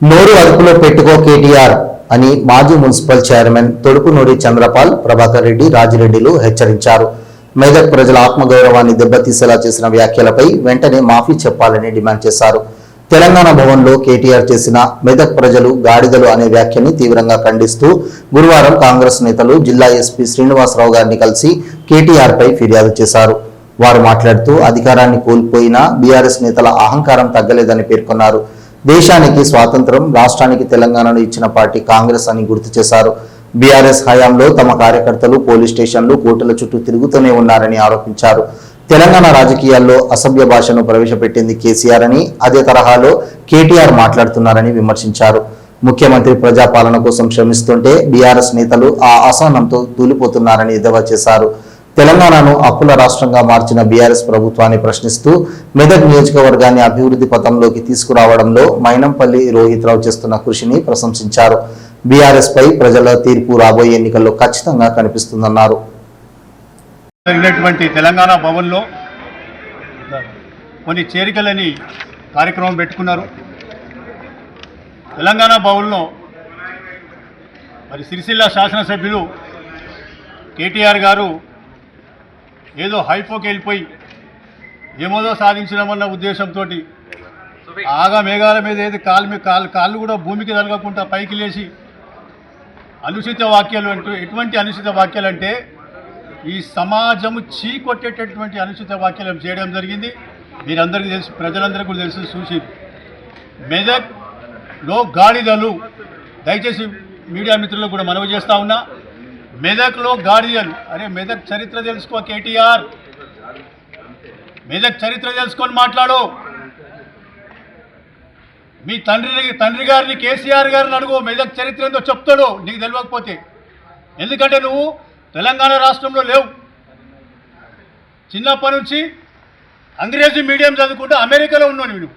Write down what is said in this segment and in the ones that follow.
నోరు అదుపులో పెట్టుకో కేటీఆర్ అని మాజీ మున్సిపల్ చైర్మన్ తొడుపునూరి చంద్రపాల్ ప్రభాకర్ రెడ్డి రాజిరెడ్డిలు హెచ్చరించారు. మెదక్ ప్రజల ఆత్మగౌరవాన్ని దెబ్బతీసేలా చేసిన వ్యాఖ్యలపై వెంటనే మాఫీ చెప్పాలని డిమాండ్ చేశారు. తెలంగాణ భవన్లో కేటీఆర్ చేసిన మెదక్ ప్రజలు గాడిదలు అనే వ్యాఖ్యని తీవ్రంగా ఖండిస్తూ గురువారం కాంగ్రెస్ నేతలు జిల్లా ఎస్పీ శ్రీనివాసరావు గారిని కలిసి కేటీఆర్ పై ఫిర్యాదు చేశారు. వారు మాట్లాడుతూ అధికారాన్ని కోల్పోయినా బీఆర్ఎస్ నేతల అహంకారం తగ్గలేదని పేర్కొన్నారు. దేశానికి స్వాతంత్రం రాష్ట్రానికి తెలంగాణను ఇచ్చిన పార్టీ కాంగ్రెస్ అని గుర్తు చేశారు. బీఆర్ఎస్ హయాంలో తమ కార్యకర్తలు పోలీస్ స్టేషన్లు కోర్టుల చుట్టూ తిరుగుతూనే ఉన్నారని ఆరోపించారు. తెలంగాణ రాజకీయాల్లో అసభ్య భాషను ప్రవేశపెట్టింది కేసీఆర్ అని అదే తరహాలో కేటీఆర్ మాట్లాడుతున్నారని విమర్శించారు. ముఖ్యమంత్రి ప్రజాపాలన కోసం శ్రమిస్తుంటే బీఆర్ఎస్ నేతలు ఆ అసహనంతో తూలిపోతున్నారని ఎద్దేవా చేశారు. తెలంగాణను అప్పుల రాష్ట్రంగా మార్చిన బీఆర్ఎస్ ప్రభుత్వాన్ని ప్రశ్నిస్తూ మెదక్ నియోజకవర్గాన్ని అభివృద్ధి పథంలోకి తీసుకురావడంలో మైనంపల్లి రోహిత్రావు చేస్తున్న కృషిని ప్రశంసించారు. బీఆర్ఎస్ పై ప్రజల తీర్పు రాబోయే ఎన్నికల్లో ఖచ్చితంగా కనిపిస్తుందన్నారు. తెలంగాణ భవన్లో కొన్ని చేరికలని కార్యక్రమం పెట్టుకున్నారు. తెలంగాణ భవన్లో మరి సిరిసిల్ల శాసనసభ్యులు కేటీఆర్ గారు ఏదో హైపోకి వెళ్ళిపోయి ఏమోదో సాధించడమన్న ఉద్దేశంతో ఆగా మేఘాల మీద ఏది కాలు మీద కాళ్ళు కాళ్ళు కూడా భూమికి తలగకుండా పైకి లేచి అనుచిత వాక్యాలు అంటూ ఎటువంటి అనుచిత వాక్యాలు అంటే ఈ సమాజము చీకొట్టేటటువంటి అనుచిత వాక్యాలు చేయడం జరిగింది. మీరందరికీ తెలుసు ప్రజలందరికీ కూడా తెలుసు చూసి మెదక్లో గాడిదలు దయచేసి మీడియా మిత్రులకు కూడా మనవి చేస్తూ ఉన్నా. మెదక్లో గాడిదలు. అరే మెదక్ చరిత్ర తెలుసుకో కేటీఆర్. మెదక్ చరిత్ర తెలుసుకొని మాట్లాడు. మీ తండ్రి తండ్రి గారిని కేసీఆర్ గారిని అడుగు. మెదక్ చరిత్ర ఏందో చెప్తాడు. నీకు తెలియకపోతే. ఎందుకంటే నువ్వు తెలంగాణ రాష్ట్రంలో లేవు. చిన్నప్పటి నుంచి అంగ్రేజీ మీడియం చదువుకుంటూ అమెరికాలో ఉన్నావు నువ్వు.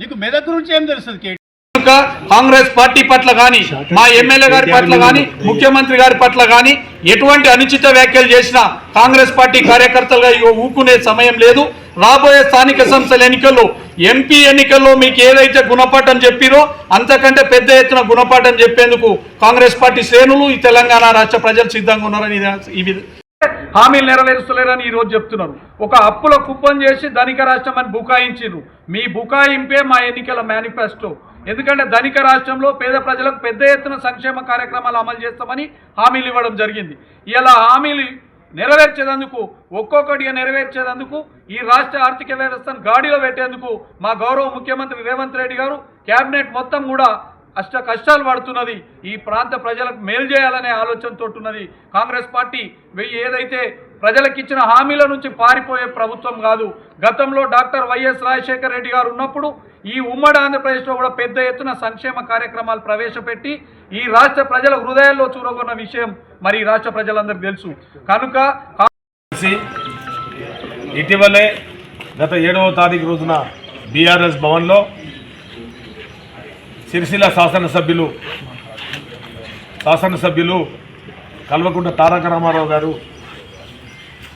నీకు మెదక్ గురించి ఏం తెలుస్తుంది కేటీ కనుక కాంగ్రెస్ పార్టీ పట్ల కానీ మా ఎమ్మెల్యే గారి పట్ల కానీ ముఖ్యమంత్రి గారి పట్ల కానీ ఎటువంటి అనుచిత వ్యాఖ్యలు చేసినా కాంగ్రెస్ పార్టీ కార్యకర్తలుగా ఊకునే సమయం లేదు. రాబోయే స్థానిక సంస్థల ఎన్నికల్లో ఎంపీ ఎన్నికల్లో మీకు ఏదైతే గుణపాఠం చెప్పిరో అంతకంటే పెద్ద ఎత్తున గుణపాఠం చెప్పేందుకు కాంగ్రెస్ పార్టీ శ్రేణులు ఈ తెలంగాణ రాష్ట్ర ప్రజలు సిద్ధంగా ఉన్నారని ఈ హామీలు నెరవేరుస్తలేరని ఈ రోజు చెప్తున్నారు. ఒక అప్పుల కుప్పం చేసి ధనిక రాష్ట్రం అని బుకాయించారు మీ బుకాయింపే మా ఎన్నికల మేనిఫెస్టో. ఎందుకంటే ధనిక రాష్ట్రంలో పేద ప్రజలకు పెద్ద ఎత్తున సంక్షేమ కార్యక్రమాలు అమలు చేస్తామని హామీలు ఇవ్వడం జరిగింది. ఇలా హామీలు నెరవేర్చేందుకు ఒక్కొక్కటిగా నెరవేర్చేందుకు ఈ రాష్ట్ర ఆర్థిక వ్యవస్థను గాడిలో పెట్టేందుకు మా గౌరవ ముఖ్యమంత్రి రేవంత్ రెడ్డి గారు కేబినెట్ మొత్తం కూడా అష్ట కష్టాలు పడుతున్నది. ఈ ప్రాంత ప్రజలకు మేలు చేయాలనే ఆలోచనతో ఉన్నది. కాంగ్రెస్ పార్టీ వెయ్యి ఏదైతే ప్రజలకు ఇచ్చిన హామీల నుంచి పారిపోయే ప్రభుత్వం కాదు. గతంలో డాక్టర్ వైఎస్ రాజశేఖర రెడ్డి గారు ఉన్నప్పుడు ఈ ఉమ్మడి ఆంధ్రప్రదేశ్లో కూడా పెద్ద ఎత్తున సంక్షేమ కార్యక్రమాలు ప్రవేశపెట్టి ఈ రాష్ట్ర ప్రజల హృదయాల్లో చూరగొన్న విషయం మరి రాష్ట్ర ప్రజలందరికీ తెలుసు. కనుక ఇటీవలే గత ఏడవ తారీఖు రోజున బీఆర్ఎస్ భవన్లో సిరిసిల్ల శాసనసభ్యులు శాసనసభ్యులు కల్వకుంట్ల తారక రామారావు గారు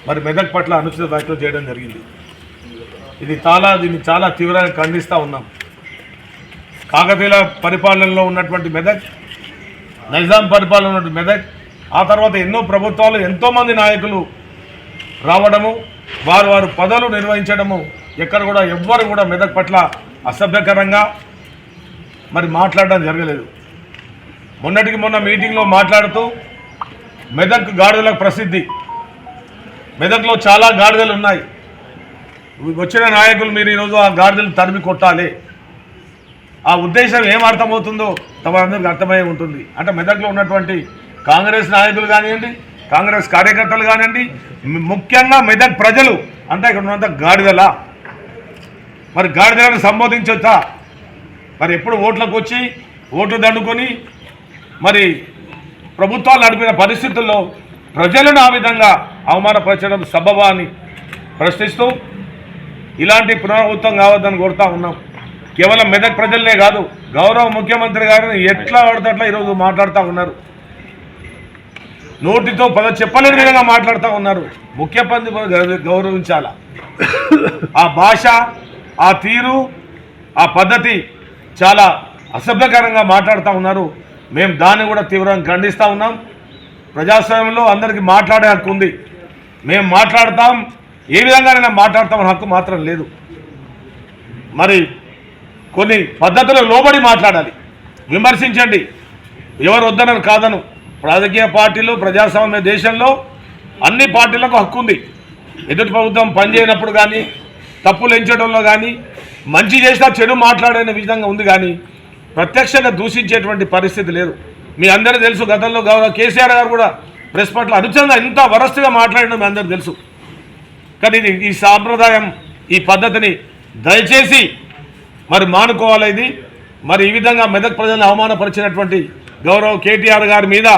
మరి మెదక్ పట్ల అనుచిత వ్యాఖ్యలు చేయడం జరిగింది. ఇది చాలా దీన్ని చాలా తీవ్రంగా ఖండిస్తూ ఉన్నాం. కాకతీయుల పరిపాలనలో ఉన్నటువంటి మెదక్ నైజాం పరిపాలన ఉన్నటువంటి మెదక్ ఆ తర్వాత ఎన్నో ప్రభుత్వాలు ఎంతోమంది నాయకులు రావడము వారు వారు పదవులు నిర్వహించడము ఎక్కడ కూడా ఎవ్వరు కూడా మెదక్ పట్ల అసభ్యకరంగా మరి మాట్లాడడం జరగలేదు. మొన్నటికి మొన్న మీటింగ్లో మాట్లాడుతూ మెదక్ గాడులకు ప్రసిద్ధి మెదక్లో చాలా గాడిదలు ఉన్నాయి. వచ్చిన నాయకులు మీరు ఈరోజు ఆ గాడిదలు తరిమి కొట్టాలి. ఆ ఉద్దేశం ఏం అర్థమవుతుందో తమరందరికీ అర్థమై ఉంటుంది. అంటే మెదక్లో ఉన్నటువంటి కాంగ్రెస్ నాయకులు కానివ్వండి కాంగ్రెస్ కార్యకర్తలు కానివ్వండి ముఖ్యంగా మెదక్ ప్రజలు. అంటే ఇక్కడ ఉన్నంత గాడిదల. మరి గాడిదలను సంబోధించొచ్చా? మరి ఎప్పుడు ఓట్లకు వచ్చి ఓట్లు దండుకొని మరి ప్రభుత్వాలు నడిపిన పరిస్థితుల్లో ప్రజలను ఆ విధంగా అవమానపరచడం సబబా అని ప్రశ్నిస్తూ ఇలాంటి పునరావృతం కావద్దని కోరుతా ఉన్నాం. కేవలం మెదక్ ప్రజలనే కాదు గౌరవ ముఖ్యమంత్రి గారిని ఎట్లా పడితే ఈరోజు మాట్లాడుతూ ఉన్నారు. నోటితో పద చెప్పలేని విధంగా మాట్లాడుతూ ఉన్నారు. ముఖ్యమంత్రి గౌరవించాల? ఆ భాష ఆ తీరు ఆ పద్ధతి చాలా అసభ్యకరంగా మాట్లాడుతూ ఉన్నారు. మేము దాన్ని కూడా తీవ్రంగా ఖండిస్తూ ఉన్నాం. ప్రజాస్వామ్యంలో అందరికీ మాట్లాడే హక్కు ఉంది. మేము మాట్లాడతాం ఏ విధంగానైనా మాట్లాడతామని హక్కు మాత్రం లేదు. మరి కొన్ని పద్ధతులు లోబడి మాట్లాడాలి. విమర్శించండి. ఎవరు వద్దనని కాదను. రాజకీయ పార్టీలు ప్రజాస్వామ్య దేశంలో అన్ని పార్టీలకు హక్కు ఉంది. ఎదుటి ప్రభుత్వం పనిచేయనప్పుడు కానీ తప్పులు ఎంచడంలో కానీ మంచి చేసినా చెడు మాట్లాడే విధంగా ఉంది కానీ ప్రత్యక్షంగా దూషించేటువంటి పరిస్థితి లేదు. మీ అందరూ తెలుసు గతంలో గౌరవ కేసీఆర్ గారు కూడా ప్రెస్ పట్ల అనుచంగా ఇంత వరస్ట్గా మాట్లాడడం మీ అందరూ తెలుసు. కానీ ఇది ఈ సాంప్రదాయం ఈ పద్ధతిని దయచేసి మరి మానుకోవాలి ఇది. మరి ఈ విధంగా మెదక్ ప్రజలను అవమానపరిచినటువంటి గౌరవ్ కేటీఆర్ గారి మీద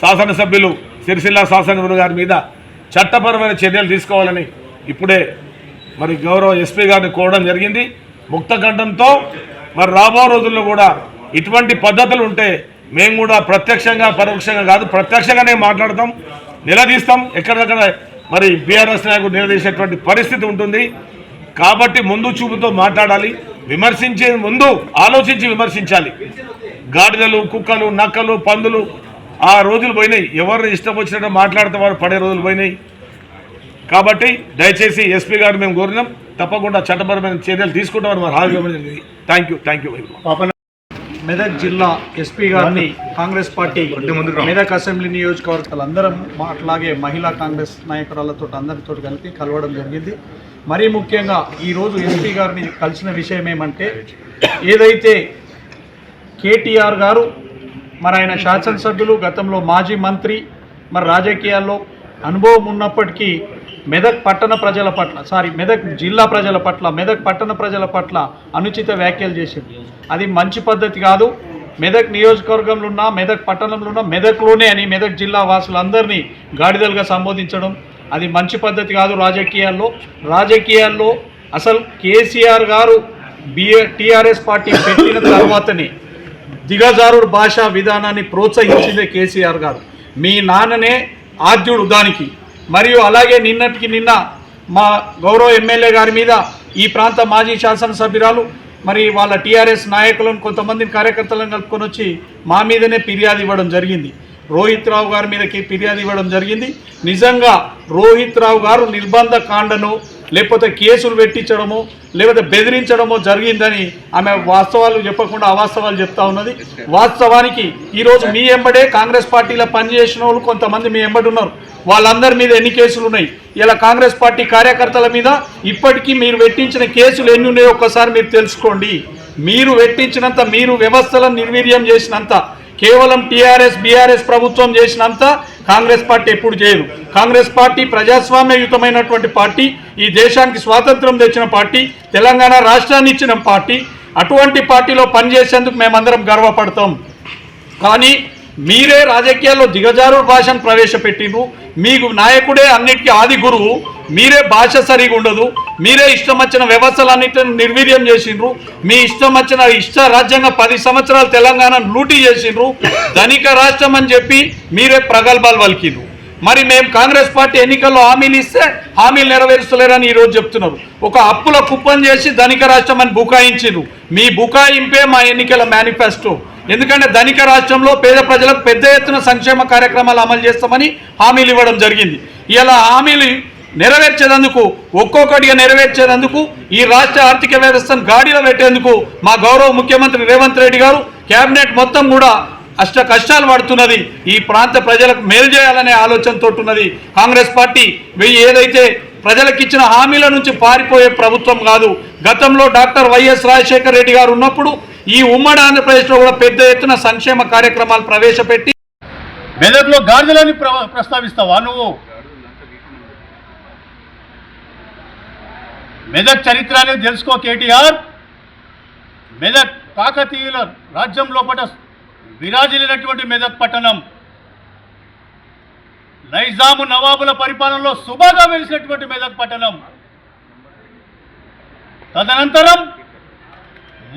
శాసనసభ్యులు సిరిసిల్ల శాసనసభ్యులు గారి మీద చట్టపరమైన చర్యలు తీసుకోవాలని ఇప్పుడే మరి గౌరవ ఎస్పీ గారిని కోరడం జరిగింది. ముక్తకంఠంతో మరి రాబో రోజుల్లో కూడా ఇటువంటి పద్ధతులు ఉంటే మేము కూడా ప్రత్యక్షంగా పరోక్షంగా కాదు ప్రత్యక్షంగానే మాట్లాడతాం నిలదీస్తాం. ఎక్కడెక్కడ మరి బీఆర్ఎస్ నాయకుడు నిలదీసేటువంటి పరిస్థితి ఉంటుంది. కాబట్టి ముందు చూపుతో మాట్లాడాలి విమర్శించే ముందు ఆలోచించి విమర్శించాలి. గాడిదలు కుక్కలు నక్కలు పందులు ఆ రోజులు పోయినాయి. ఎవరు ఇష్టం వచ్చినట్టు మాట్లాడితే వారు పడే రోజులు పోయినాయి. కాబట్టి దయచేసి ఎస్పీ గారు మేము కోరినాం. తప్పకుండా చట్టపరమైన చర్యలు తీసుకుంటామని మరి హామీ ఇవ్వడం జరిగింది thank you thank you Medak జిల్లా ఎస్పీ గారిని కాంగ్రెస్ పార్టీ మెదక్ అసెంబ్లీ నియోజకవర్గాలు అందరం మా- అట్లాగే మహిళా కాంగ్రెస్ నాయకురాలతో అందరితో కలిపి కలవడం జరిగింది. మరీ ముఖ్యంగా ఈరోజు ఎస్పీ గారిని కలిసిన విషయం ఏమంటే ఏదైతే కేటీఆర్ గారు మరి ఆయన శాసనసభ్యులు గతంలో మాజీ మంత్రి మరి రాజకీయాల్లో అనుభవం ఉన్నప్పటికీ మెదక్ పట్టణ ప్రజల పట్ల సారీ మెదక్ జిల్లా ప్రజల పట్ల మెదక్ పట్టణ ప్రజల పట్ల అనుచిత వ్యాఖ్యలు చేసింది. అది మంచి పద్ధతి కాదు. మెదక్ నియోజకవర్గంలో ఉన్న మెదక్ పట్టణంలో ఉన్న మెదక్లోనే అని మెదక్ జిల్లా వాసులందరినీ గాడిదలుగా సంబోధించడం అది మంచి పద్ధతి కాదు రాజకీయాల్లో. రాజకీయాల్లో అసలు కేసీఆర్ గారు బిఏ టీఆర్ఎస్ పార్టీ పెట్టిన తర్వాతనే దిగజారుడు భాషా విధానాన్ని ప్రోత్సహించిందే కేసీఆర్ గారు. మీ నాన్ననే ఆద్యుడు దానికి. మరియు అలాగే నిన్నటికి నిన్న మా గౌరవ ఎమ్మెల్యే గారి మీద ఈ ప్రాంత మాజీ శాసనసభ్యురాలు మరి వాళ్ళ టీఆర్ఎస్ నాయకులను కొంతమందిని కార్యకర్తలను కలుపుకొని వచ్చి మా మీదనే ఫిర్యాదు ఇవ్వడం జరిగింది. రోహిత్ రావు గారి మీదకి ఫిర్యాదు ఇవ్వడం జరిగింది. నిజంగా రోహిత్ రావు గారు నిర్బంధ కాండను లేకపోతే కేసులు పెట్టించడము లేకపోతే బెదిరించడమో జరిగిందని ఆమె వాస్తవాలు చెప్పకుండా అవాస్తవాలు చెప్తా ఉన్నది. వాస్తవానికి ఈరోజు మీ ఎంబడే కాంగ్రెస్ పార్టీలో పనిచేసిన వాళ్ళు కొంతమంది మీ ఎంబడి ఉన్నారు. వాళ్ళందరి మీద ఎన్ని కేసులు ఉన్నాయి? ఇలా కాంగ్రెస్ పార్టీ కార్యకర్తల మీద ఇప్పటికీ మీరు పెట్టించిన కేసులు ఎన్ని ఉన్నాయో ఒక్కసారి మీరు తెలుసుకోండి. మీరు పెట్టించినంత మీరు వ్యవస్థలను నిర్వీర్యం చేసినంత కేవలం టీఆర్ఎస్ బీఆర్ఎస్ ప్రభుత్వం చేసినంత కాంగ్రెస్ పార్టీ ఎప్పుడు చేయదు. కాంగ్రెస్ పార్టీ ప్రజాస్వామ్యయుతమైనటువంటి పార్టీ ఈ దేశానికి స్వాతంత్రం తెచ్చిన పార్టీ తెలంగాణ రాష్ట్రాన్ని ఇచ్చిన పార్టీ అటువంటి పార్టీలో పనిచేసేందుకు మేమందరం గర్వపడతాం. కానీ మీరే రాజకీయాల్లో దిగజారు భాషను ప్రవేశపెట్టిండ్రు. మీకు నాయకుడే అన్నిటికీ ఆది గురువు. మీరే భాష సరిగా ఉండదు మీరే ఇష్టం వచ్చిన వ్యవస్థలన్నింటిని నిర్వీర్యం చేసిండ్రు మీ ఇష్టం వచ్చిన ఇష్ట రాజ్యాంగ పది సంవత్సరాలు తెలంగాణ లూటీ చేసిండ్రు ధనిక రాష్ట్రం అని చెప్పి మీరే ప్రగల్భాలు పలికిండ్రు మరి మేము కాంగ్రెస్ పార్టీ ఎన్నికల్లో హామీలు ఇస్తే హామీలు నెరవేరుస్తలేరని ఈరోజు చెప్తున్నారు. ఒక అప్పుల కుప్పం చేసి ధనిక రాష్ట్రం అని బుకాయించిండ్రు. మీ బుకాయింపే మా ఎన్నికల మేనిఫెస్టో. ఎందుకంటే ధనిక రాష్ట్రంలో పేద ప్రజలకు పెద్ద ఎత్తున సంక్షేమ కార్యక్రమాలు అమలు చేస్తామని హామీలు ఇవ్వడం జరిగింది. ఇలా హామీలు నెరవేర్చేందుకు ఒక్కొక్కటిగా నెరవేర్చేందుకు ఈ రాష్ట్ర ఆర్థిక వ్యవస్థను గాడిలో పెట్టేందుకు మా గౌరవ ముఖ్యమంత్రి రేవంత్ రెడ్డి గారు కేబినెట్ మొత్తం కూడా అష్ట కష్టాలు పడుతున్నది. ఈ ప్రాంత ప్రజలకు మేలు చేయాలనే ఆలోచనతో ఉన్నది. కాంగ్రెస్ పార్టీ వెయ్యి ఏదైతే ప్రజలకు ఇచ్చిన హామీల నుంచి పారిపోయే ప్రభుత్వం కాదు గతంలో డాక్టర్ వైఎస్ రాజశేఖర రెడ్డి గారు ఉన్నప్పుడు ఈ ఉమ్మడి ఆంధ్రప్రదేశ్లో కూడా పెద్ద ఎత్తున సంక్షేమ కార్యక్రమాలు ప్రవేశపెట్టి మెదక్లో గాడిదలని ప్ర ప్రస్తావిస్తావా నువ్వు? మెదక్ చరిత్ర అనేది తెలుసుకో కేటీఆర్. మెదక్ కాకతీయుల రాజ్యం లోపల విరాజిల్లినటువంటి మెదక్ పట్టణం. నైజాము నవాబుల పరిపాలనలో శుభగా వెలిసినటువంటి మెదక్ పట్టణం. తదనంతరం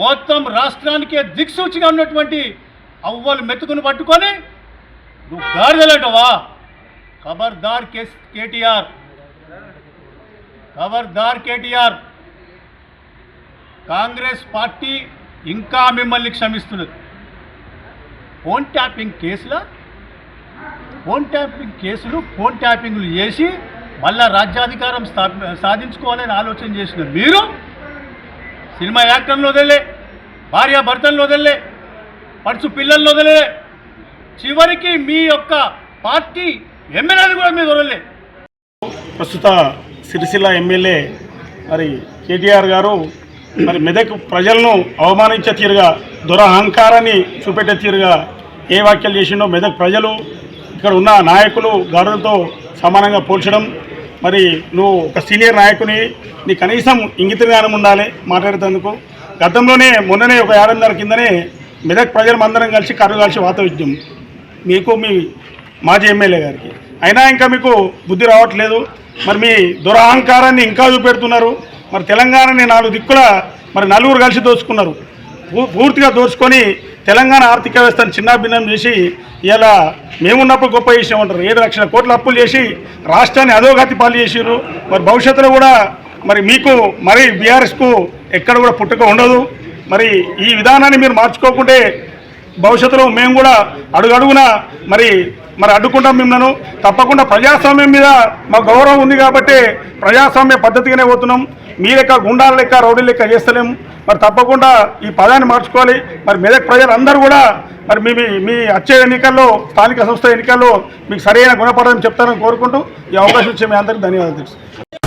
మొత్తం రాష్ట్రానికే దిక్సూచిగా ఉన్నటువంటి అవ్వలు మెతుకును పట్టుకొని నువ్వు గాడిదలంటవా? ఖబర్దార్ కేస్ కేటీఆర్. ఖబర్దార్ కేటీఆర్. కాంగ్రెస్ పార్టీ ఇంకా మిమ్మల్ని క్షమిస్తున్నది. ఫోన్ ట్యాపింగ్ కేసులో? ఫోన్ ట్యాపింగ్ కేసులు ఫోన్ ట్యాపింగ్లు చేసి మళ్ళా రాజ్యాధికారం సాధించుకోవాలని ఆలోచన చేసిన మీరు సినిమా యాక్టర్లు వదిలే భార్య భర్తలను వదిలే పడుచు పిల్లలను వదిలే చివరికి మీ యొక్క పార్టీ ఎమ్మెల్యేలు కూడా మీరు వదలలే. ప్రస్తుత సిరిసిల్ల ఎమ్మెల్యే మరి కేటీఆర్ గారు మరి మెదక్ ప్రజలను అవమానించే తీరుగా దురహంకారాన్ని చూపెట్టే తీరుగా ఏ వ్యాఖ్యలు చేసిండో మెదక్ ప్రజలు ఇక్కడ ఉన్న నాయకులు గారులతో సమానంగా పోల్చడం. మరి నువ్వు ఒక సీనియర్ నాయకుని నీ కనీసం ఇంగిత జ్ఞానం ఉండాలి మాట్లాడేటందుకు. గతంలోనే మొన్ననే ఒక ఏడాదిన్నర కిందనే మెదక్ ప్రజలందరం కలిసి కర్రు కలిసి వాత విద్యం మీకు మీ మాజీ ఎమ్మెల్యే గారికి. అయినా ఇంకా మీకు బుద్ధి రావట్లేదు. మరి మీ దురహంకారాన్ని ఇంకా చూపెడుతున్నారు. మరి తెలంగాణని నాలుగు దిక్కుల మరి నలుగురు కలిసి దోచుకున్నారు. పూర్తిగా దోచుకొని తెలంగాణ ఆర్థిక వ్యవస్థను చిన్నాభిన్నం చేసి ఇలా మేమున్నప్పుడు గొప్ప విషయం అంటారు. ఏడు లక్షల కోట్ల అప్పులు చేసి రాష్ట్రాన్ని అధోగతి పాలు చేసారు మరి భవిష్యత్తులో కూడా మరి మీకు మరి బీఆర్ఎస్కు ఎక్కడ కూడా పుట్టుక ఉండదు. మరి ఈ విధానాన్ని మీరు మార్చుకోకుంటే భవిష్యత్తులో మేము కూడా అడుగడుగున మరి మరి అడ్డుకుంటాం మిమ్మల్ని. తప్పకుండా ప్రజాస్వామ్యం మీద మాకు గౌరవం ఉంది కాబట్టి ప్రజాస్వామ్య పద్ధతిగానే పోతున్నాం. మీ లెక్క గుండాల లెక్క రౌడీ లెక్క చేస్తలేము. మరి తప్పకుండా ఈ పదాన్ని మార్చుకోవాలి. మరి మెదక్ ప్రజలందరూ కూడా మరి మీ మీ- వచ్చే ఎన్నికల్లో స్థానిక సంస్థ ఎన్నికల్లో మీకు సరైన గుణపడని చెప్తారని కోరుకుంటూ ఈ అవకాశం ఇచ్చే మీ అందరికీ ధన్యవాదాలు